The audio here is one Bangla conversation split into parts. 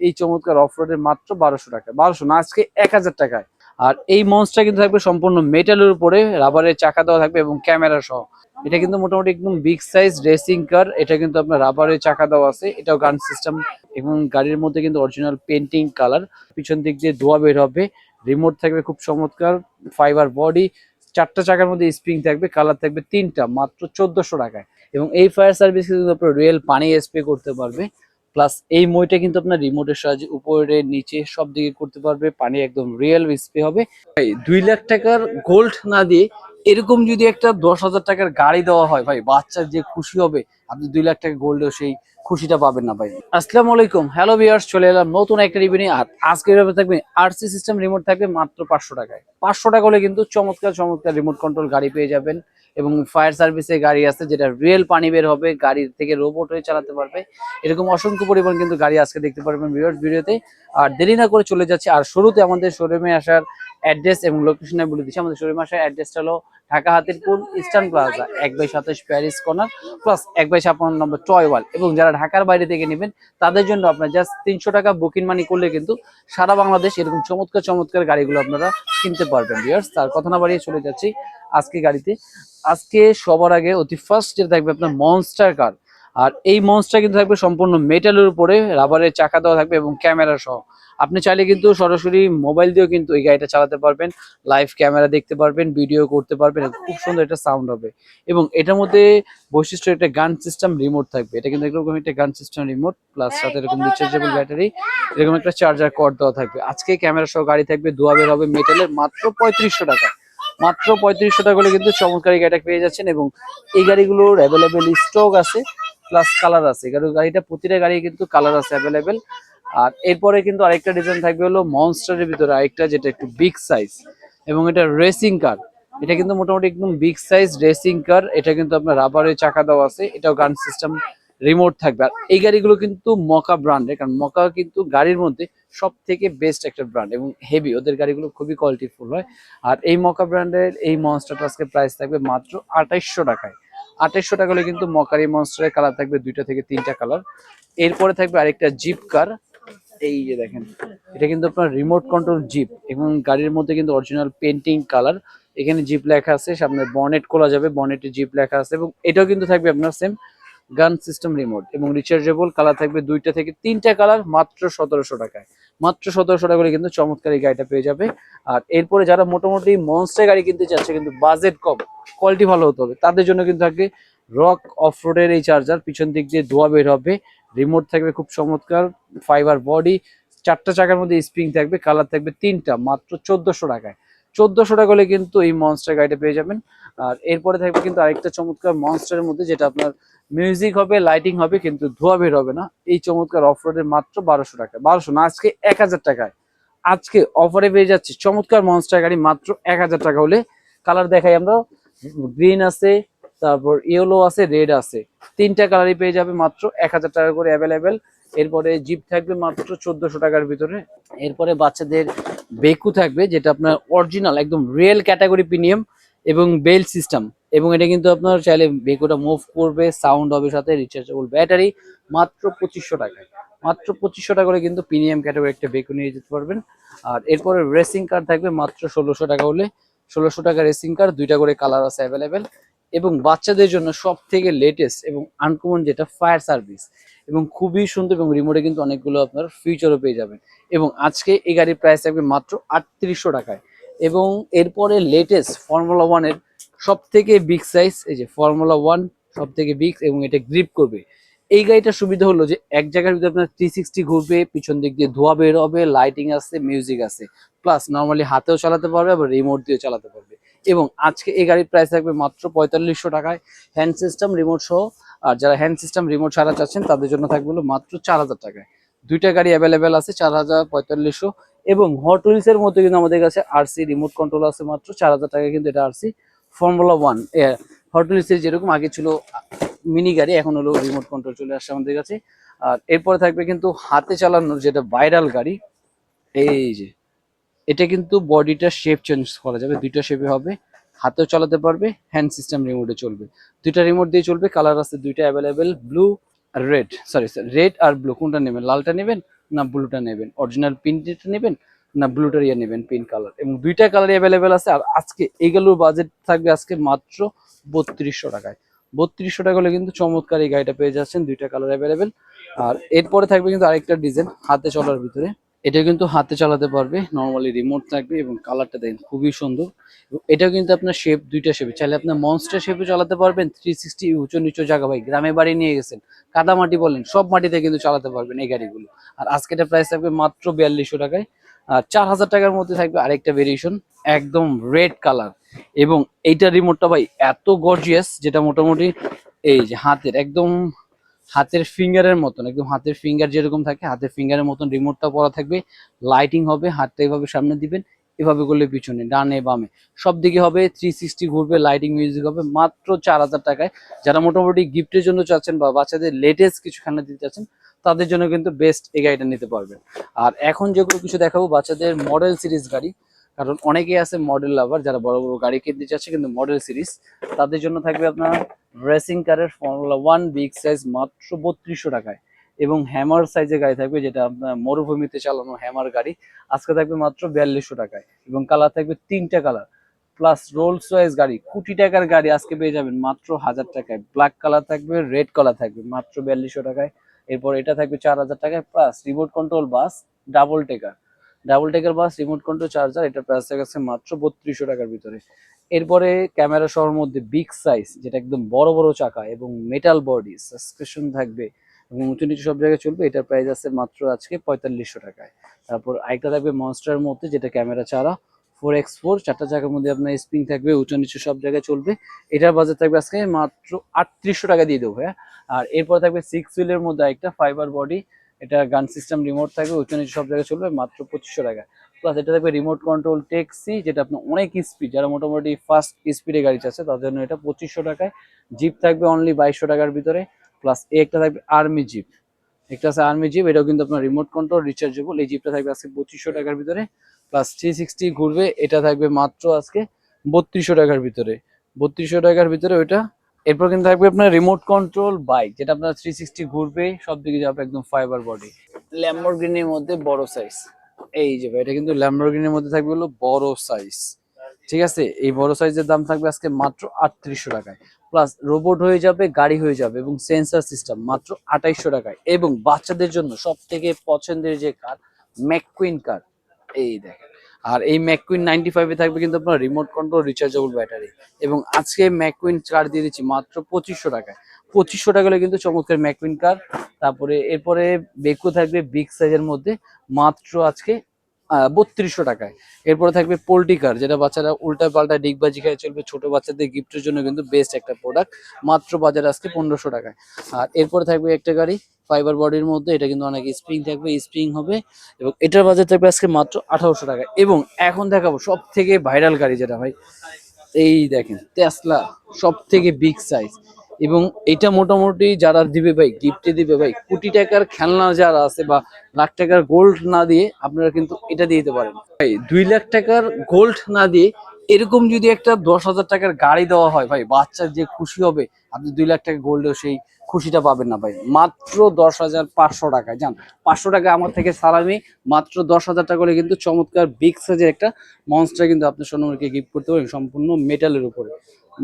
এই চমৎকার অফ রোডের মাত্র বারোশো টাকা। বারোশো না, আজকে এক হাজার টাকায়। আর এই মঞ্চটা কিন্তু থাকবে সম্পূর্ণ মেটালের উপরে রাবারের চাকা দেওয়া থাকবে এবং ক্যামেরা সহ। এটা কিন্তু মোটামুটি একদম বিগ সাইজ রেসিং কার এটা কিন্তু আপনার রাবারের চাকা দেওয়া আছে, এটাও গান সিস্টেম এবং গাড়ির মধ্যে কিন্তু অরিজিনাল পেন্টিং কালার পিছন দিক দিয়ে ধোয়া বের হবে রিমোট থাকবে খুব চমৎকার ফাইবার বডি চারটা চাকার মধ্যে স্প্রিং থাকবে কালার থাকবে তিনটা, মাত্র চোদ্দশো টাকায়। এবং এই ফায়ার সার্ভিস কিন্তু আপনার রিয়েল পানি স্প্রে করতে পারবে। প্লাস এই মইটা কিন্তু আপনার রিমোটের সাহায্যে উপরে, নিচে সব দিকে করতে পারবে। পানি একদম রিয়েল স্প্রে হবে। দুই লাখ টাকার গোল্ড না দিয়ে এরকম যদি একটা দশ হাজার টাকার গাড়ি দেওয়া হয়, ভাই বাচ্চার যে খুশি হবে আপনি দুই লাখ টাকা গোল্ডেও সেই খুশিটা পাবেন না ভাই। আসসালামু আলাইকুম। হ্যালো ভিউয়ার্স চলে এলাম নতুন একটা রিভিউ নিয়ে। আর আজকে ব্যাপারে থাকবে আরসি সিস্টেম রিমোট থাকবে মাত্র পাঁচশো টাকায়। পাঁচশো টাকা হলে কিন্তু চমৎকার চমৎকার রিমোট কন্ট্রোল গাড়ি পেয়ে যাবেন এবং ফায়ার সার্ভিসে গাড়ি আছে যেটা রিয়েল পানি বের হবে, গাড়ি থেকে রোবট হয়ে চালাতে পারবে। এরকম অসংখ্য পরিমাণ কিন্তু গাড়ি আজকে দেখতে পারবেন ভিউয়ার্স ভিডিওতে। আর দেরি না করে চলে যাচ্ছে। আর শুরুতে আমাদের শোরুমে আসার অ্যাড্রেস এবং লোকেশনে বলে দিচ্ছি। আমাদের শোরুমে আসার অ্যাড্রেসটা হলো ঢাকা হাতিরপুর ইস্টার্ন প্লাজা এক বাই সাতাশ প্যারিস কর্নার প্লাস এক বাই ছাপ্পান্ন নম্বর টয় ওয়াল এবং যারা ঢাকার বাইরে থেকে নেবেন, তাদের জন্য আপনার জাস্ট তিনশো টাকা বুকিং মানি করলে কিন্তু সারা বাংলাদেশ এরকম চমৎকার চমৎকার গাড়িগুলো আপনারা কিনতে পারবেন ইয়ার্স তার কথা না বাড়িয়ে চলে যাচ্ছি আজকে গাড়িতে। আজকে সবার আগে অতি ফার্স্ট যেটা থাকবে আপনার মনস্টার কার আর এই মঞ্চটা কিন্তু থাকবে সম্পূর্ণ মেটালের উপরে রাবারের চাকা দেওয়া থাকবে এবং ক্যামেরা সহ। আপনি চাইলে কিন্তু সরাসরি মোবাইল দিয়েও কিন্তু এই গাড়িটা চালাতে পারবেন লাইভ ক্যামেরা দেখতে পারবেন ভিডিও করতে পারবেন খুব সুন্দর একটা সাউন্ড হবে। এবং এটার মধ্যে বৈশিষ্ট্য একটা গান সিস্টেম রিমোট থাকবে। এটা কিন্তু এরকম একটা গান সিস্টেম রিমোট প্লাস সাথে এরকম রিচার্জেবল ব্যাটারি এরকম একটা চার্জার কর্ড দেওয়া থাকবে। আজকে ক্যামেরা সহ গাড়ি থাকবে দোয়া বের হবে মেটালের মাত্র পঁয়ত্রিশশো টাকা। মাত্র পঁয়ত্রিশশো টাকা করে কিন্তু চমৎকার গাড়িটা পেয়ে যাচ্ছেন এবং এই গাড়িগুলোর অ্যাভেলেবেল স্টক আছে। প্লাস কালার আছে। কারণ গাড়িটা প্রতিটা গাড়ি কিন্তু কালার আছে অ্যাভেলেবেল আর এরপরে কিন্তু আরেকটা ডিজাইন থাকবে হলো মনস্টারের ভিতরে আরেকটা যেটা একটু বিগ সাইজ এবং এটা রেসিং কার এটা কিন্তু মোটামুটি একদম বিগ সাইজ রেসিং কার এটা কিন্তু আপনার রাবারের চাকা দেওয়া আছে। এটাও গান সিস্টেম রিমোট থাকবে। আর এই গাড়িগুলো কিন্তু মকা ব্র্যান্ডের কারণ মকা কিন্তু গাড়ির মধ্যে সব থেকে বেস্ট একটা ব্র্যান্ড এবং হেভি ওদের গাড়িগুলো খুবই কোয়ালিটিফুল হয়। আর এই মকা ব্র্যান্ডের এই মনস্টার আজকে প্রাইস থাকবে মাত্র আঠাইশশো টাকায়। আঠাইশশো টাকা হলে কিন্তু মকারি মনস্টারের কালার থাকবে দুইটা থেকে তিনটা কালার এরপরে থাকবে আরেকটা জিপ কার এই যে দেখেন, এটা কিন্তু আপনার রিমোট কন্ট্রোল জিপ এবং গাড়ির মধ্যে কিন্তু অরিজিনাল পেন্টিং কালার এখানে জিপ লেখা আছে, সামনে বনেট খোলা যাবে বনেটে জিপ লেখা আছে এবং এটাও কিন্তু থাকবে আপনার সেম গান সিস্টেম রিমোট এবং রিচার্জেবল কালার থাকবে দুইটা থেকে তিনটা কালার মাত্র সতেরোশো টাকায়। মাত্র সতেরোশো টাকা করে কিন্তু চমৎকার এই গাড়িটা পেয়ে যাবে। আর এরপরে যারা মোটামুটি মনস্টার গাড়ি কিনতে চাচ্ছে কিন্তু বাজেট কম কোয়ালিটি ভালো হতে হবে। তাদের জন্য কিন্তু থাকবে রক অফ রোডের এই চার্জার পিছন দিক দিয়ে ধোয়া বের হবে। রিমোট থাকবে খুব চমৎকার ফাইবার বডি চারটা চাকার মধ্যে স্প্রিং থাকবে কালার থাকবে তিনটা, মাত্র চোদ্দশো টাকায়। চোদ্দশো টাকা হলে কিন্তু এই মনস্টার গাড়িটা পেয়ে যাবেন। আর এরপরে থাকবে কিন্তু আরেকটা চমৎকার মনস্টারের মধ্যে যেটা আপনার মিউজিক হবে লাইটিং হবে, কিন্তু ধোয়া বের হবে না। এই চমৎকার অফ রোডের মাত্র বারোশো টাকা। বারোশো না, আজকে এক হাজার টাকায়। আজকে অফারে পেয়ে যাচ্ছে চমৎকার মনস্টার গাড়ি, মাত্র এক হাজার টাকা হলে। কালার দেখাই আমরা। গ্রিন আছে, তারপর ইয়েলো আছে রেড আছে। তিনটা কালারই পেয়ে যাবে মাত্র এক হাজার টাকা করে অ্যাভেলেবেল এরপরে জিপ থাকবে মাত্র চোদ্দশো টাকার ভিতরে। এরপরে বাচ্চাদের বেকু থাকবে, যেটা আপনার অরিজিনাল একদম রিয়েল ক্যাটাগরি প্রিমিয়াম এবং বেল সিস্টেম এবং এটা কিন্তু আপনার চাইলে বেকুটা মুভ করবে সাউন্ড হবে সাথে রিচার্জেবল ব্যাটারি মাত্র পঁচিশশো টাকায়। মাত্র পঁচিশশো টাকা করে কিন্তু প্রিমিয়াম ক্যাটাগরি একটা বেকু নিয়ে যেতে পারবেন। আর এরপরে রেসিং কার থাকবে মাত্র ষোলোশো টাকা হলে। ষোলোশো টাকা রেসিং কার দুইটা করে কালার আছে অ্যাভেলেবেল এবং বাচ্চাদের জন্য সব থেকে লেটেস্ট এবং আনকমন যেটা ফায়ার সার্ভিস এবং খুবই সুন্দর এবং রিমোটে কিন্তু অনেকগুলো আপনার ফিউচারও পেয়ে যাবেন। এবং আজকে এই গাড়ির প্রাইস থাকবে মাত্র আটত্রিশশো টাকায়। এবং এরপরে লেটেস্ট ফর্মুলা ওয়ানের সব থেকে বিগ সাইজ এই যে ফর্মুলা ওয়ান সব থেকে বিগ এবং এটা গ্রিপ করবে। এই গাড়িটার সুবিধা হলো যে এক জায়গার ভিতরে আপনার থ্রি সিক্সটি ঘুরবে, পিছন দিক দিয়ে ধোয়া বের হবে লাইটিং আছে মিউজিক আছে। প্লাস নর্মালি হাতেও চালাতে পারবে, আবার রিমোট দিয়ে চালাতে পারবে। এবং আজকে এই গাড়ির প্রাইস থাকবে মাত্র পঁয়তাল্লিশশো টাকায়। হ্যান্ড সিস্টেম রিমোট সহ, আর যারা হ্যান্ড সিস্টেম রিমোট ছাড়া চাচ্ছেন, তাদের জন্য থাকবে হলো মাত্র চার হাজার টাকায়। দুইটা গাড়ি অ্যাভেলেবেল আছে, চার হাজার, পঁয়তাল্লিশশো। এবং হট হুইলস এর মধ্যে কিন্তু আমাদের কাছে আরসি রিমোট কন্ট্রোল আছে মাত্র চার হাজার টাকায়, কিন্তু এটা আরসি ফর্মুলা ওয়ান হুইলস এর যেরকম আগে ছিল মিনি গাড়ি, এখন হলো রিমোট কন্ট্রোল চলে আসছে আমাদের কাছে। আর এরপরে থাকবে কিন্তু হাতে চালানোর যেটা ভাইরাল গাড়ি, এই যে, এটা কিন্তু বডিটা শেপ চেঞ্জ করা যাবে, দুইটা শেপে হবে। হাতেও চালাতে পারবে হ্যান্ড সিস্টেম রিমোটে চলবে। দুইটা রিমোট দিয়ে চলবে কালার আছে দুইটা অ্যাভেলেবেল ব্লু আর রেড সরি রেড আর ব্লু কোনটা নেবেন, লালটা নেবেন না ব্লুটা নেবেন? অরিজিনাল প্রিন্টেড নেবেন না ব্লুটার ইয়ে নেবেন পিঙ্ক কালার এবং দুইটা কালারই অ্যাভেলেবেল আছে, আর আজকে এইগুলোর বাজেট থাকবে আজকে মাত্র বত্রিশশো টাকায়। বত্রিশশো টাকা হলে কিন্তু চমৎকার এই গাড়িটা পেয়ে যাচ্ছেন, দুইটা কালার অ্যাভেলেবেল আর এরপরে থাকবে কিন্তু আরেকটা ডিজাইন, হাতে চলার ভিতরে। এটা কিন্তু হাতে চালাতে পারবে নর্মালি রিমোট থাকবে এবং কালারটা দেখেন খুবই সুন্দর। এটাও কিন্তু আপনার শেপ দুইটা শেপে চাইলে আপনার মনস্টার শেপে চালাতে পারবেন থ্রি সিক্সটি উঁচু নিচু জায়গা। ভাই, গ্রামে বাড়ি নিয়ে গেছেন কাদা মাটি বলেন, সব মাটিতে কিন্তু চালাতে পারবেন এই গাড়িগুলো। আর আজকে এটা প্রাইস থাকবে মাত্র বিয়াল্লিশশো টাকায়। চার হাজার টাকার মধ্যে থাকবে আরেকটা ভেরিয়েশন একদম রেড কালার এবং এইটা রিমোটটা ভাই এত গর্জিয়াস যেটা মোটামুটি এই যে হাতের, একদম হাতের ফিঙ্গারের মতন, একদম হাতের ফিঙ্গার যেরকম থাকে, হাতের ফিঙ্গারের মতন রিমোটটা পরা থাকবে। লাইটিং হবে, হাতটা এভাবে সামনে দিবেন, এভাবে করলে পিছনে, ডানে, বামে। সব দিকে হবে থ্রি সিক্সটি ঘুরবে লাইটিং মিউজিক হবে, মাত্র চার হাজার টাকায়। যারা মোটামুটি গিফটের জন্য চাচ্ছেন বা বাচ্চাদের লেটেস্ট কিছু খেলনা দিতে চাচ্ছেন তাদের জন্য কিন্তু বেস্ট এই গাড়িটা নিতে পারবেন। আর এখন যেগুলো কিছু দেখাবো, বাচ্চাদের মডেল সিরিজ গাড়ি। কারণ অনেকেই আছে মডেল লাভার যারা বড় বড় গাড়ি কিনতে চাচ্ছে কিন্তু মডেল সিরিজ তাদের জন্য থাকবে আপনার রেসিং কারের ফর্মুলা ওয়ান বিগ সাইজ মাত্র বত্রিশশো টাকায়। এবং হ্যামার সাইজের গাড়ি থাকবে, যেটা আপনার মরুভূমিতে চালানো হ্যামার গাড়ি। আজকে থাকবে মাত্র বিয়াল্লিশশো টাকায়। এবং কালার থাকবে তিনটা কালার প্লাস রোলস রয়েস গাড়ি, কোটি টাকার গাড়ি আজকে পেয়ে যাবেন মাত্র হাজার টাকায়। ব্ল্যাক কালার থাকবে রেড কালার থাকবে মাত্র বিয়াল্লিশশো টাকায়। এরপর এটা থাকবে চার হাজার টাকায় plus remote control bus double decker double decker bus remote control charger এটা প্রাইস থাকছে মাত্র বত্রিশশো টাকার ভিতরে। এরপরে ক্যামেরা সহর মধ্যে বিগ সাইজ যেটা একদম বড় বড় চাকা এবং মেটাল বডি সাসপেশন থাকবে এবং উঁচু নিচু সব জায়গায় চলবে, এটার প্রাইস আছে মাত্র আজকে পঁয়তাল্লিশশো টাকায়। তারপর আরেকটা থাকবে মনস্টারের মধ্যে যেটা ক্যামেরা ছাড়া ফোর এক্স ফোর, চারটা চাকার মধ্যে আপনার স্প্রিং থাকবে, উঁচু নিচু সব জায়গায় চলবে। এটার বাজার থাকবে আজকে মাত্র আটত্রিশশো টাকা দিয়ে দেবো হ্যাঁ আর এরপর থাকবে সিক্স হুইলের মধ্যে একটা ফাইবার বডি এটা গান সিস্টেম রিমোট থাকবে, উঁচু নিচু সব জায়গায় চলবে, মাত্র পঁচিশশো টাকা। প্লাস এটা থাকবে রিমোট কন্ট্রোল ট্যাক্সি যেটা আপনার অনেক স্পিড যারা মোটামুটি ফাস্ট স্পিডে গাড়ি চাচ্ছে তাদের জন্য এটা পঁচিশশো টাকায়। জিপ থাকবে অনলি বাইশশো টাকার ভিতরে। প্লাস এ একটা থাকবে আর্মি জিপ একটা আছে আর্মি জিপ এটাও কিন্তু আপনার রিমোট কন্ট্রোল রিচার্জেবল এই জিপটা থাকবে আজকে পঁচিশশো টাকার ভিতরে। প্লাস থ্রি সিক্সটি ঘুরবে, এটা থাকবে মাত্র আজকে বত্রিশশো টাকার ভিতরে। বত্রিশশো টাকার ভিতরে ওইটা। এরপর কিন্তু থাকবে আপনার রিমোট কন্ট্রোল বাইক যেটা আপনার থ্রি সিক্সটি ঘুরবে সব দিকে যাবে একদম ফাইবার বডি ল্যাম্বরগিনির মধ্যে বড় সাইজ এই যে এটা কিন্তু ল্যাম্বরগিনির মধ্যে থাকবে হলো বড় সাইজ ঠিক আছে? এই বড় সাইজের দাম থাকবে আজকে মাত্র আটত্রিশশো টাকায়। প্লাস রোবট হয়ে যাবে, গাড়ি হয়ে যাবে এবং সেন্সার সিস্টেম মাত্র আঠাইশশো টাকায়। এবং বাচ্চাদের জন্য সব থেকে পছন্দের যে কার ম্যাককুইন কার এই দেখেন। আর এই ম্যাককুইন নাইনটি ফাইভে থাকবে কিন্তু আপনার রিমোট কন্ট্রোল রিচার্জেবল ব্যাটারি এবং আজকে ম্যাককুইন কার দিয়ে দিচ্ছি মাত্র পঁচিশশো টাকায়। পঁচিশশো টাকা হলে কিন্তু চমৎকার ম্যাককুইন কার তারপরে, এরপরে বেকু থাকবে বিগ সাইজের মধ্যে। মাত্র আজকে বত্রিশশো টাকায়। এরপরে থাকবে পোল্ট্রি কার, যেটা বাচ্চারা উল্টা পাল্টা ডিগবাজি খায় চলবে। ছোট বাচ্চাদের গিফটের জন্য কিন্তু বেস্ট একটা প্রোডাক্ট মাত্র বাজারে আজকে পনেরোশো টাকায়। আর এরপরে থাকবে একটা গাড়ি ফাইবার বডির মধ্যে, এটা কিন্তু অনেক স্প্রিং থাকবে স্প্রিং হবে। এবং এটার বাজার থাকবে আজকে মাত্র আঠারোশো টাকা। এবং এখন দেখাবো সব থেকে ভাইরাল গাড়ি যেটা ভাই, এই দেখেন টেসলা সব থেকে বিগ সাইজ এবং এটা মোটামুটি যারা দিবে ভাই গিফটে দিবে ভাই, কোটি টাকার খেলনা যারা আছে বা লাখ টাকার গোল্ড না দিয়ে আপনারা কিন্তু এটা দিয়ে দিতে পারেন। ভাই, দুই লাখ টাকার গোল্ড না দিয়ে এরকম যদি একটা দশ হাজার টাকার গাড়ি দেওয়া হয় ভাই, বাচ্চার যে খুশি হবে, আপনি দুই লাখ টাকা গোল্ডেও সেই খুশিটা পাবেন না ভাই। মাত্র দশ হাজার পাঁচশো টাকায় জান, পাঁচশো টাকা আমার থেকে সালামি, মাত্র দশ হাজার টাকা করে কিন্তু চমৎকার বিগ সাইজের একটা মনস্টার কিন্তু আপনি সোনামুরকে গিফট করতে পারেন, সম্পূর্ণ মেটালের উপরে।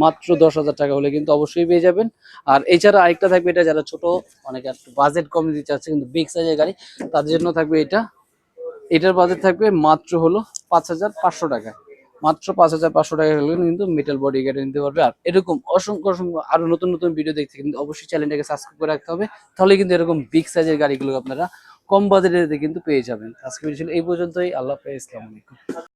মাত্র দশ হাজার টাকা হলে কিন্তু অবশ্যই পেয়ে যাবেন। আর এছাড়া আরেকটা থাকবে এটা যারা ছোট, অনেকে বাজেট কম দিতে চাচ্ছে, কিন্তু বিগ সাইজের গাড়ি, তাদের জন্য থাকবে এটা। এটার বাজেট থাকবে মাত্র হলো পাঁচ হাজার পাঁচশো টাকা। মাত্র পাঁচ হাজার পাঁচশো টাকা হলে কিন্তু মেটাল বডি গাড়ি নিতে পারবে। আর এরকম অসংখ্য অসংখ্য আরও নতুন নতুন ভিডিও দেখতে কিন্তু অবশ্যই চ্যানেলটাকে সাবস্ক্রাইব করে রাখতে হবে। তাহলে কিন্তু এরকম বিগ সাইজের গাড়িগুলো আপনারা কম বাজেটে কিন্তু পেয়ে যাবেন। আজকে ভিডিও ছিল এই পর্যন্তই। আল্লাহ হাফেজ। আসসালামু আলাইকুম।